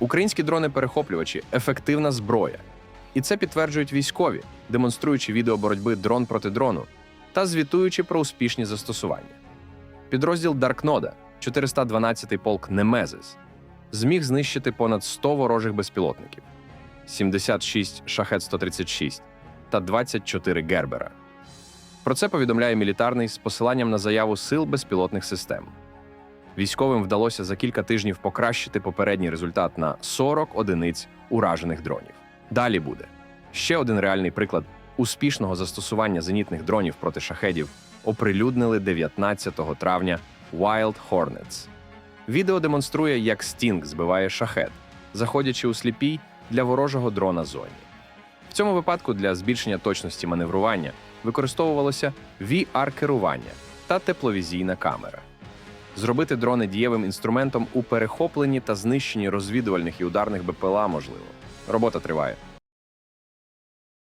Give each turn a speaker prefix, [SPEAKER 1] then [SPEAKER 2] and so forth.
[SPEAKER 1] Українські дрони-перехоплювачі ефективна зброя. І це підтверджують військові, демонструючи відео боротьби дрон проти дрону та звітуючи про успішні застосування. Підрозділ Даркнода, 412-й полк Немезис, зміг знищити понад 100 ворожих безпілотників, 76 шахет 136 та 24 Гербера. Про це повідомляє мілітарний з посиланням на заяву сил безпілотних систем. Військовим вдалося за кілька тижнів покращити попередній результат на 40 одиниць уражених дронів. Далі буде ще один реальний приклад успішного застосування зенітних дронів проти шахедів оприлюднили 19 травня Wild Hornets. Відео демонструє, як Стінг збиває шахет, заходячи у сліпій для ворожого дрона зоні. В цьому випадку для збільшення точності маневрування використовувалося VR-керування та тепловізійна камера. Зробити дрони дієвим інструментом у перехопленні та знищенні розвідувальних і ударних БПЛА можливо. Робота триває.